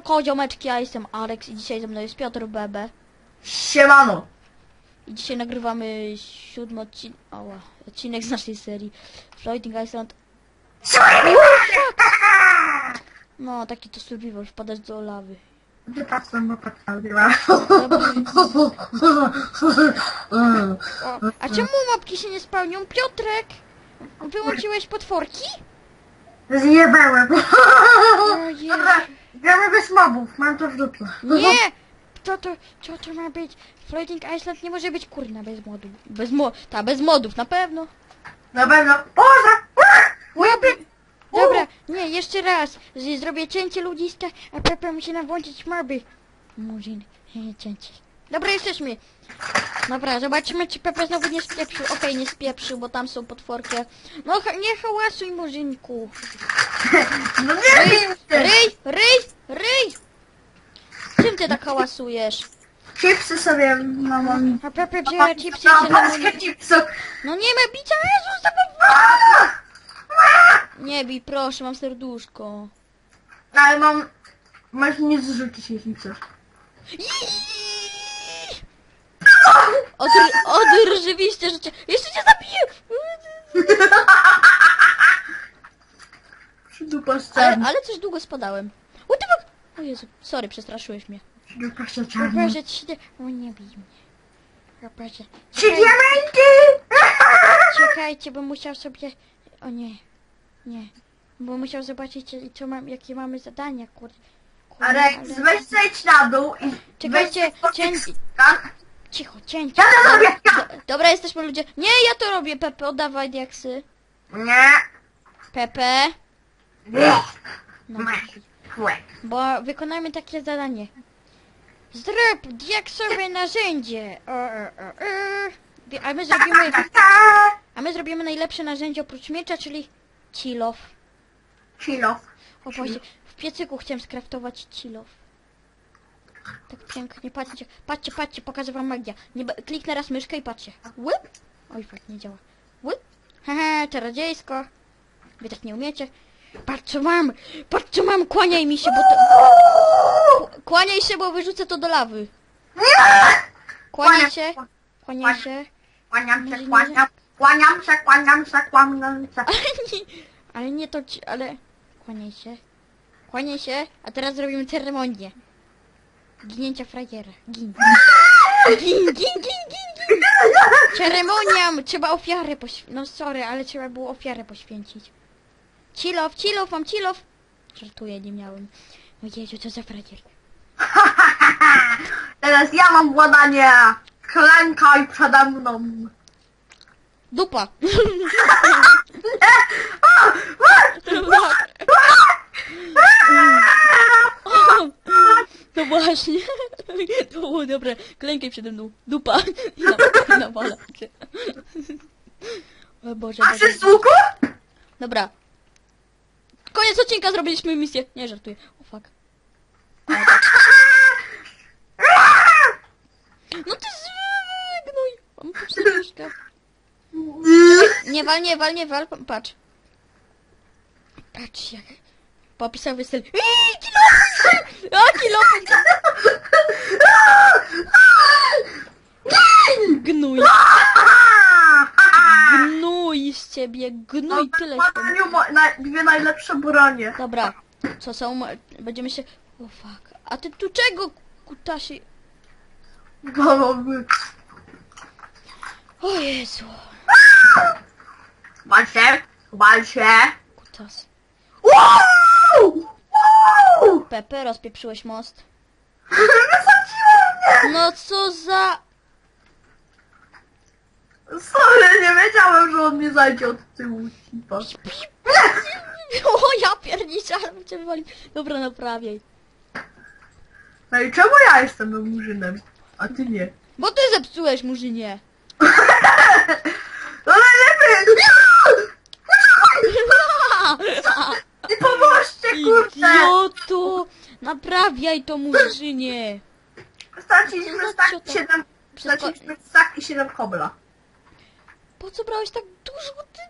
Siemano koziomeczki, ja jestem Alex i dzisiaj ze mną jest Piotr Bebe. Siemano! I dzisiaj nagrywamy siódmy odcinek, odcinek z naszej serii Floating Island. No, taki to survival, wpadać do lawy. Wypatrzę, bo podstawiła. O, a czemu mapki się nie spełnią? Piotrek! Wyłączyłeś potworki? Zjebałem. O Jezu. Dobra, gramy bez mobów, mam to w dupie. Nie! Co to, co to ma być? Floating Island nie może być kurna bez modów. Bez mo... Ta, bez modów, na pewno. Na pewno. Boże! Łapie! Dobra, nie, jeszcze raz. Z- Zrobię cięcie ludziste, a Pepe musi nam włączyć moby. Murzyn, nie, cięcie. Dobra, jesteśmy. Dobra, zobaczymy, czy Pepe znowu nie spieprzył. Okej, nie spieprzył, bo tam są potworki. No, ha- nie hałasuj, Murzynku. No nie Ryj, wiem się! ryj, ryj, ryj. Czym ty tak hałasujesz? Chipsy sobie mamą. A Pepe wzięła chipsy i No, paskę chipsów. No nie ma bicia, Jezus, to Nie bij, proszę, mam serduszko. Ale mam... Masz nie zrzucić ich chipsów. Odr odrżywiście życie. Jeszcze cię zabiję! Dupa Ale, ale coś długo spadałem. The fuck? O Jezu, sorry, przestraszyłeś mnie. Dupa szczerna. Proszę ci. O, nie bij mnie. Proszę. Trzy diamenty! czekajcie, bo musiał sobie... O nie. Nie. Bo musiał zobaczyć, co mam, jakie mamy zadania, kurde. Arek, ale- weź zejdź na dół i... Czekajcie, cię... Cicho, cięcie. Ja to robię! Ja! Do, dobra, jesteśmy ludzie. Nie, ja to robię, Pepe, oddawaj diaksy. Nie! Pepe. Nie! No, Bo wykonajmy takie zadanie. Zrób diaksowe narzędzie. O, o, o, o. Wi- A my zrobimy, a my zrobimy najlepsze narzędzie oprócz miecza, czyli cilow. Kilo. O Boże, w piecyku chciałem skraftować cilow. Tak pięknie, patrzcie, patrzcie, patrzcie, pokażę wam magię. Nie, kliknę raz myszkę i patrzcie. Łyp! Oj, fakt, nie działa. Łyp! Haha, czarodziejsko. Wy tak nie umiecie. Patrz co mam! Patrz co mam! Kłaniaj mi się, bo to... Kłaniaj się, bo wyrzucę to do lawy. Kłaniaj się. Kłaniaj się. Kłaniam się, kłaniam. Kłaniam się, kłaniam się, kłaniam się. Ale nie, to ci, ale... Kłaniaj się. Kłaniaj się, a teraz zrobimy ceremonię. Ginięcia frajera. Gin. Gin, gin, gin, gin, gin. Ceremonia! Trzeba ofiarę poświęcić. No sorry, ale trzeba było ofiarę poświęcić. Cilow, cilow, mam cilow. Żartuję, nie miałem. O Jezu, co za frajer. Teraz ja mam władanie. Klękaj przede mną. Dupa. No właśnie. To było dobre. Klękaj przede mną. Dupa. I na- i nawala. O Boże, A Boże. słuku? Dobra. Koniec odcinka, zrobiliśmy misję. Nie, żartuję. O fuck. No ty zgnój. Mam serduszka. Nie wal, nie wal, nie wal. Patrz. Patrz jak... Popisowy styl. Iii, kilofy! A, kilofy! Gnój. Gnój z ciebie. Gnój, tyle się mo- na, dwie najlepsze bronie. Dobra, co są? Będziemy się... O fuck. A ty tu czego, kutasie? Głowy. O Jezu. Wal się, wal się. Kutas. Wow! Wow! Pepe, rozpieprzyłeś most. Wysadziło mnie! No co za... Sorry, nie wiedziałem, że on mnie zajdzie od tyłu. Cipa. O, ja pierniczę, ale cię wywalił. Dobra, naprawiaj. No i czemu ja jestem murzynem, a ty nie? Bo ty zepsułeś, murzynie. No najlepiej! I pomóżcie, kurde! Idioto! Naprawiaj to, murzynie. Straciliśmy za stak i 7... Wszystko... Straciliśmy stak i 7 kobla. Po co brałeś tak dużo? Ty...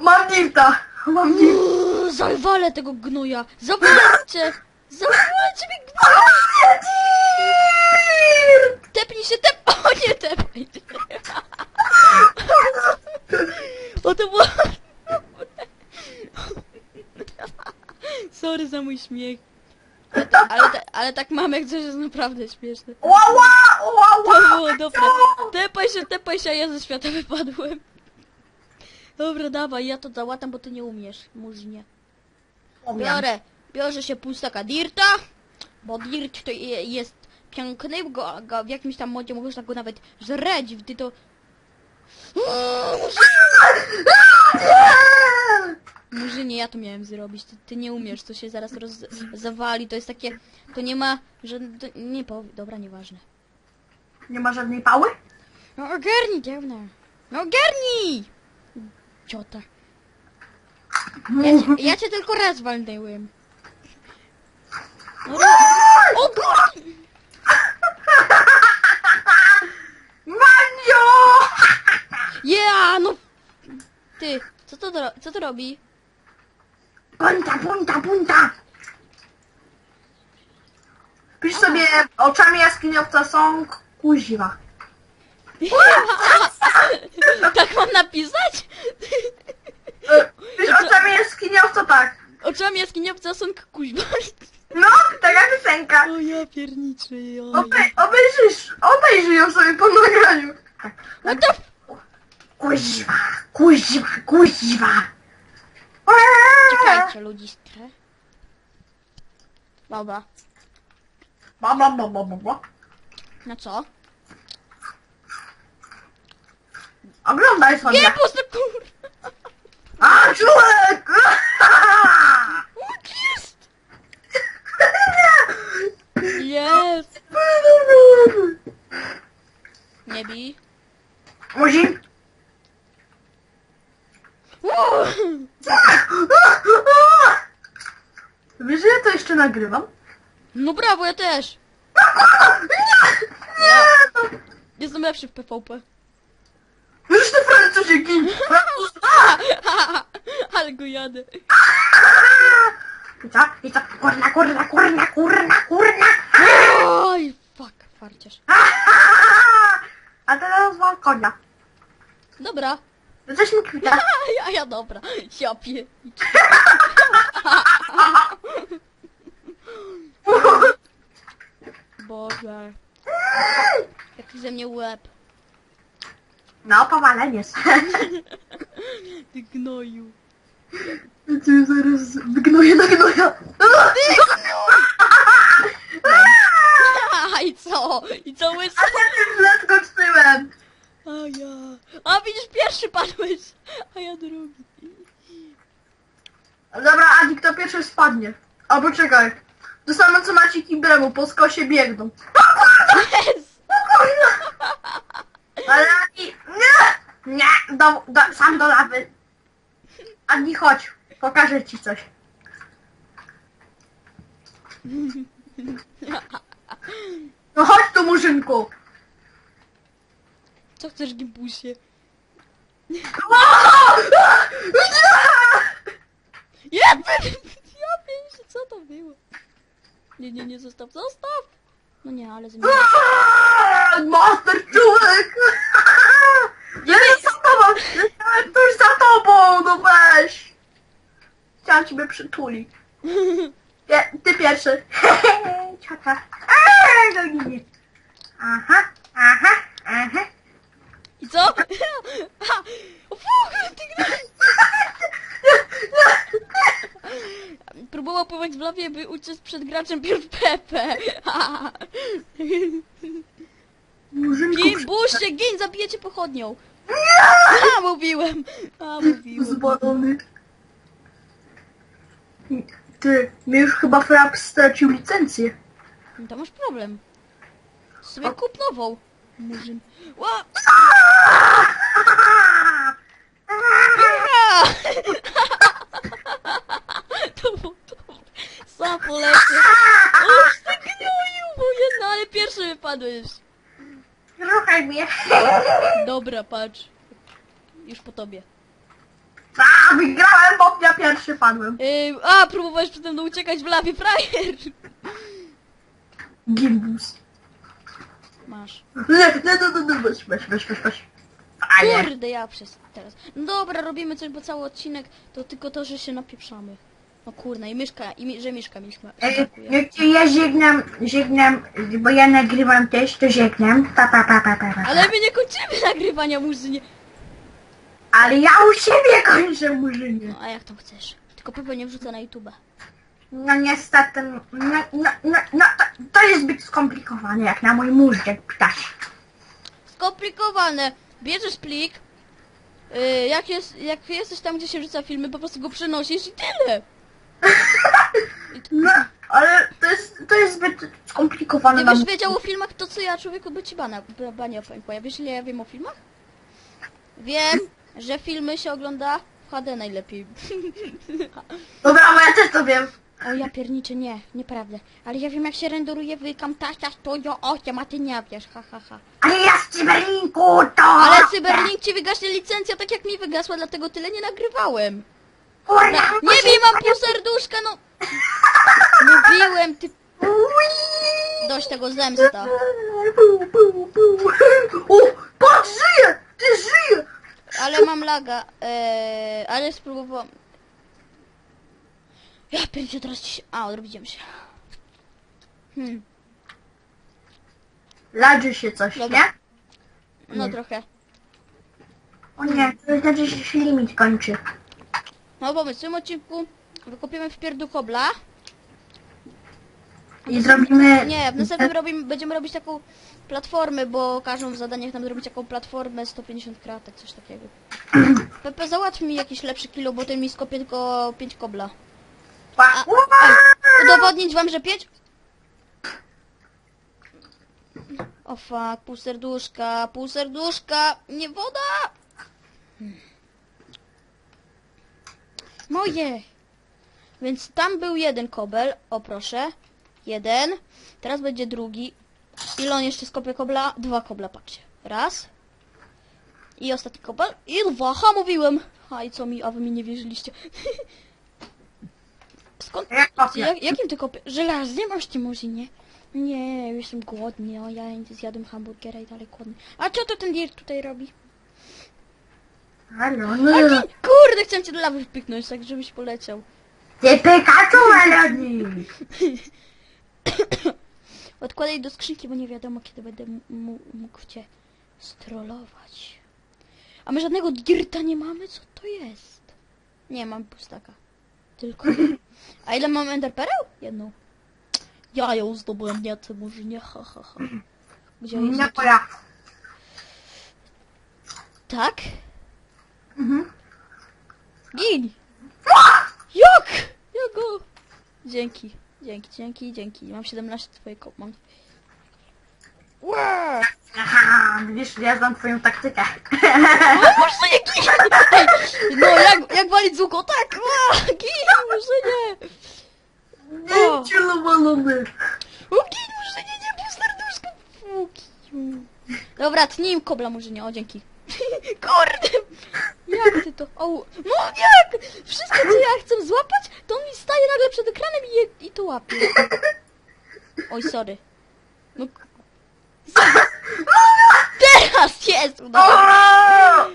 Mam nifta! Mam nifta! Uuu, zawalę tego gnoja! Zawalcie! Zawalcie mnie gnoja! Tepnij się, tep... O nie, tepnij się. O to było... Sorry za mój śmiech. Ale, ta, ale, ta, ale tak mam jak coś jest naprawdę śmieszne. Ła, ła, To było dobre. Tepaj się, tepaj się, a ja ze świata wypadłem. Dobra, dawaj, ja to załatam, bo ty nie umiesz, murzynie. Biorę, biorę się pół staka dirta, bo dirt to je- jest piękny, go, go w jakimś tam modzie można go nawet żreć, gdy to... Murzynie, ja to miałem zrobić, ty, ty nie umiesz, to się zaraz roz, zawali, to jest takie, to nie ma, że, to, nie powie, dobra, nieważne. Nie ma żadnej pały? No ogarnij, dziewna, no ogarnij! Ciota. Ja, cię- ja cię tylko raz walnęłem. No, ro- o kur... Manio! Yeah, no... Ty, co to, co to robi? Punta, punta, punta! Pisz sobie, oczami jaskiniowca są kuziwa. tak mam napisać? E, Pisz oczami jaskiniowca tak. Oczami jaskiniowca są kuźba. No, taka piosenka. O ja pierniczę, oj. Obej, obejrzysz, obejrzyj ją sobie po nagraniu. Tak. What the f... Kuziwa, kuziwa, kuziwa. Czekajcie, ludzistre. Dobra, Ba, ba, ba, ba, ba, ba. Na co? Oglądaj sobie. Nie, pusto kur... A, człowiek! What jest? Jest! Nie bij. Musi. Uuu. Wiesz, że ja to jeszcze nagrywam? No brawo, ja też. Nie! Jestem lepszy w PvP. Wiesz, ty Francuzie, gin! Francuz! Ale go jadę. I co? I co? Kurna, kurna, kurna, kurna, kurna! Oj, fuck, farciarz. A teraz mam konia. Dobra. Jesteśmy kwita. A ja, ja dobra. Ja pie... Boże. Jaki ze mnie łeb. No, powalenie. Ty gnoju. Ty zaraz wygnoję na gnoja. A i co? I co łysy? A ja tym źle skoczyłem. A ja. A widzisz, pierwszy padłeś. A ja drugi. Dobra, Adi, kto pierwszy spadnie? Albo czekaj. To samo co Maciek i Bremu, po skosie biegną. Jest! Ale Adi, nie! Nie, do, do, sam do lawy. Adi, chodź, pokażę ci coś. No chodź tu, murzynku. Co chcesz, Gimpusie? Ja, ja pięć, co to było? Nie, nie, nie, zostaw, zostaw! No nie, ale zmienię. Master człowiek! Jestem za tobą! Jestem tuż za tobą, no weź! Chciałam ciebie przytulić. Nie, ty pierwszy. Ciota. Eee, no nie, nie. Aha, aha, aha. I co? Ha! O fuck, ty gnoj! Próbował pływać w lawie, by uciec przed graczem pierw Pepe. Murzynku, Gin, buście, gin, zabijecie pochodnią. A, mówiłem. A, mówiłem. Zwalony. Ty, mi już chyba Frap stracił licencję. No to masz problem. Sobie kup nową. Murzyn. Ła! Ura! To było to. Sam polecę. Uż ty gnoju, bo jedna, ale pierwszy wypadłeś. Ruchaj mnie. Dobra, patrz. Już po tobie. A, wygrałem, bo ja pierwszy padłem. Yy, a, próbowałeś przede mną uciekać w lawie, frajer! Gimbus. Masz. Nie, nie, nie, nie, nie, weź, weź, weź, weź, weź. Fajnie. Kurde, ja przez teraz. No dobra, robimy coś, bo cały odcinek to tylko to, że się napieprzamy. No kurna, i myszka, i mi, że myszka mieliśmy. Ej, Dziękuję. Jak cię ja żegnam, żegnam, bo ja nagrywam też, to żegnam. Pa, pa, pa, pa, pa, pa. Ale my nie kończymy nagrywania, murzynie. Ale ja u siebie kończę, murzynie. No a jak tam chcesz? Tylko Pepe nie wrzuca na YouTube. No niestety, no, no, no, no, no to, to jest zbyt skomplikowane, jak na mój mózg, jak pytasz. Skomplikowane. Bierzesz plik, yy, jak, jest, jak jesteś tam, gdzie się wrzuca filmy, po prostu go przenosisz i tyle. No, ale to jest, to jest zbyt skomplikowane Gdybyś wiedział o filmach, to co ja, człowieku, by ci bana, bania pękła. Ja wiesz, ile ja wiem o filmach? Wiem, że filmy się ogląda w HD najlepiej. Dobra, bo ja też to wiem. O ja pierniczę, nie, nieprawda. Ale ja wiem jak się renderuje w Camtasia Studio 8, a ty nie wiesz, ha ha ha. Ale ja z cyberlinku to... Ale Cyberlink ci wygaśnie licencja tak jak mi wygasła, dlatego tyle nie nagrywałem. Kurna, Nie wiem, mam pół serduszka, no. Mówiłem, ty dość tego zemsta. O, patrz, żyje! Ty żyje! Ale mam laga, eee, ale spróbowałam. Ja pierdzielę teraz ci się... A, odrobiłem się. Hmm, Ladzi się coś, Dobra. nie? no Nie. trochę. O nie, to znaczy, że się limit kończy. No pomysł, w tym odcinku wykopiemy w pierdu kobla. I zrobimy... Nie, w następnym robimy, będziemy robić taką platformę, bo każą w zadaniach nam zrobić taką platformę 150 kratek, coś takiego. Pepe, załatw mi jakiś lepszy kilo, bo ten mi skopie tylko 5 kobla. A, ej, udowodnić wam, że 5? O fuck, pół serduszka, pół serduszka, nie woda! Moje! Więc tam był jeden kobel, o proszę. Jeden. Teraz będzie drugi. Ile on jeszcze skopie kobla? Dwa kobla, patrzcie. Raz. I ostatni kobel. I dwa, ha, mówiłem! A i co mi, a wy mi nie wierzyliście. Skąd? Jak jakim ty kopie? Żelaznie masz ty murzynie? Nie, jestem głodny, o ja zjadłem hamburgera i dalej głodny. A co to ten dirt tutaj robi? Halo, ty, kurde, chcę cię do lawy wpiknąć, tak żebyś poleciał. Ty Pikachu, Melody! Odkładaj do skrzynki, bo nie wiadomo kiedy będę mógł cię strollować. A my żadnego dirta nie mamy? Co to jest? Nie, mam pustaka. Tylko. A ile mam enderpereł? Jedną. Ja ją zdobyłem, nie ty może nie, ha ha ha. Gdzie jest? Nie, to ja. Tak? Mhm. Gin! Jak? Go? Dzięki, dzięki, dzięki, dzięki. Mam 17 twoje kop, mam... Ła! Aha, widzisz, ja znam twoją taktykę. Może nie gin! Ej, no jak, jak walić z łuku? Tak! Ła! Gin! Może nie! O. Nie, cielowalony. O, gin! Może nie, nie, pół serduszka! Fukiu. Dobra, tnij im kobla może nie, o dzięki. Kurde! Jak ty to? O, no jak? Wszystko co ja chcę złapać, to on mi staje nagle przed ekranem i, je, i to łapie. Oj, sorry. No... k- Teraz jest! Udało O!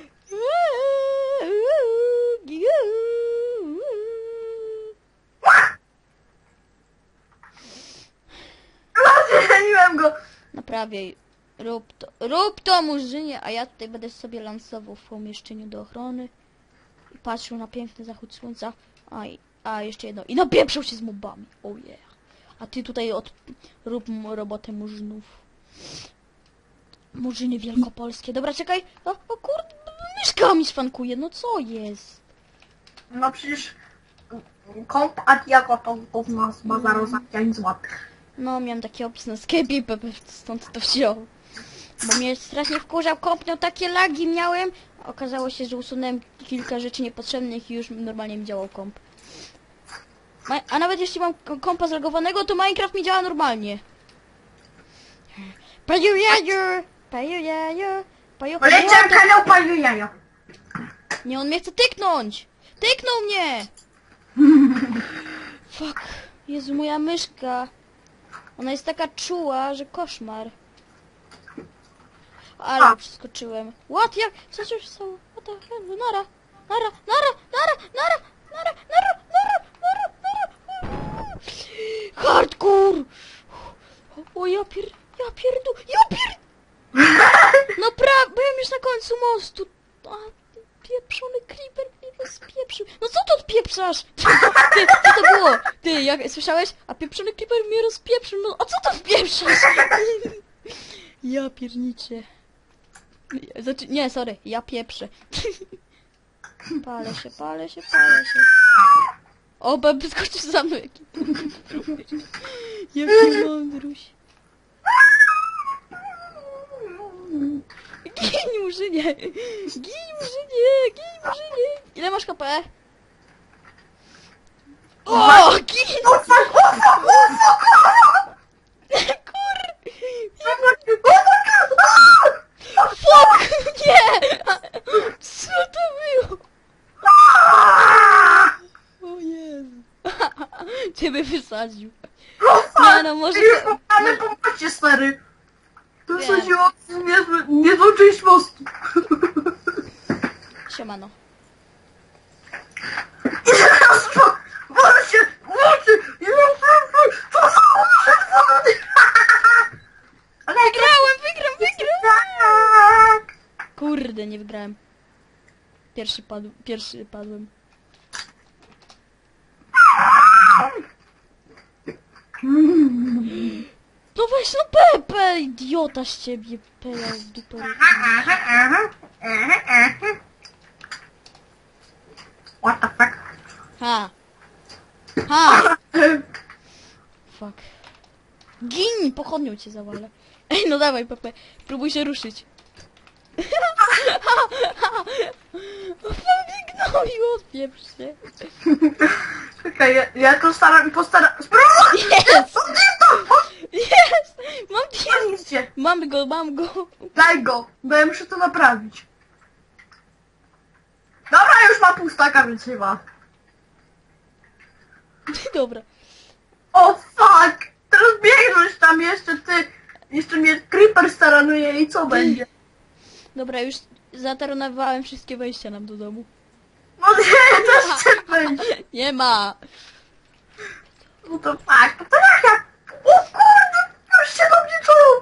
Rób to. Rób to, murzynie, a ja tutaj będę sobie lansował w pomieszczeniu do ochrony. I patrzył na piękny zachód słońca. A, i- a jeszcze jedno. I napieprzał się z mobami. Oh yeah. A ty tutaj od... rób robotę murzynów. Murzyny wielkopolskie. Dobra, czekaj. O, o kurde, myszka mi szwankuje. No co jest? No przecież komp Adiago to gówno bazaru za 5 złotych. No, miałem taki opis na sklepie i stąd to wziął. Bo mnie strasznie wkurzał, kompniał takie lagi miałem. Okazało się, że usunąłem kilka rzeczy niepotrzebnych i już normalnie mi działał komp. Ma- A nawet jeśli mam kompa zlogowanego, to Minecraft mi działa normalnie. Paju jaju, paju jaju, paju Poleciałem kanał Paju Jajo. Nie, on mnie chce tyknąć. Tyknął mnie! Fuck. Jezu, moja myszka. Ona jest taka czuła, że koszmar. Ale A. przeskoczyłem. What? Jak? Co się stało? What the hell? Nara! Nara! Nara! Nara! Nara! Nara! Nara! Nara! Nara! Nara! Hardcore! O ja pier... Ja pierdu... Ja pier... No pra... Byłem już na końcu mostu. A, pieprzony creeper mnie rozpieprzył. No co to odpieprzasz? Ty, co to było? Ty, jak słyszałeś? A pieprzony creeper mnie rozpieprzył. No, a co to wpieprzasz? Ja pierniczę. Znaczy, nie, sorry, ja pieprzę. Palę się, palę się, palę się. O, bab skoczył za mną. Jaki mądruś. Gin murzynie! Gin murzynie! Gin murzynie! Ile masz HP? O! Gin! Kur! o fuck! Fuck! Nie! Co to było? O Jezu. Ciebie wysadził. Nie no, może... Już mamy po moście, stary. To Wiem. sadziło niezłą, niezłą część mostu. Siemano. I teraz to, włącz się, włącz się, i to są wody. Ale Wygrałem, wygram, wygram! tak. Kurde, nie wygrałem. Pierwszy padł, pierwszy padłem. No weź no Pepe, idiota z ciebie, Peja w dupę. What the fuck? Ha! Ha! Fuck. Gin, pochodnią cię zawalę. Ej, no dawaj Pepe, próbuj się ruszyć. Wygnął i odpieprz się. Czekaj, ja, ja to staram, postaram, spróbuj! Jest! Co ty to? Jest! Mam pies! Mam go, mam go. daj go, bo ja muszę to naprawić. Dobra, już ma pół staka, więc chyba. Dobra. O fuck! Teraz biegnąć tam jeszcze ty. Jeszcze mnie creeper staranuje i co będzie? Dobra, już zataronowałem wszystkie wejścia nam do domu. No nie, to będzie. Nie ma! No to fuck, to ja? O kurde, już się do mnie czoło,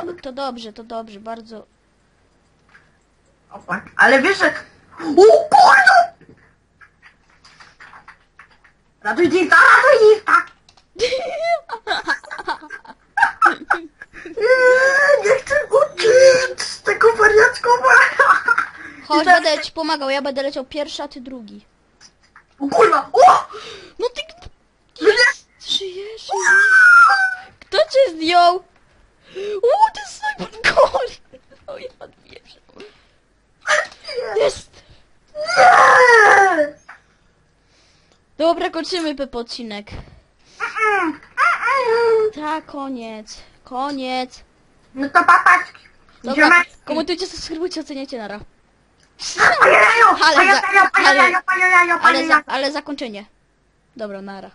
czoło. to dobrze, to dobrze, bardzo. O fuck, ale wiesz, że... O kurde! Ratuj Dirta, ratuj Dirta! Nie, nie chcę uciec z tego wariatkowania! Chodź, tak- będę ci pomagał, ja będę leciał pierwszy, a ty drugi. Kurwa, o! No ty... Nie! Żyjesz? Kto cię zdjął? O, ty snajper gol! O, ja odbierzę. Jest! Nie! Dobra, kończymy Pepe odcinek. Mm, mm, mm. Tak, koniec. Koniec. No to papaczki. Dobra, Ziomek. komentujcie, subskrybujcie, oceniajcie, nara. Panie jajo, Ale za- ale- Ale, za, ale zakończenie. Dobra, nara.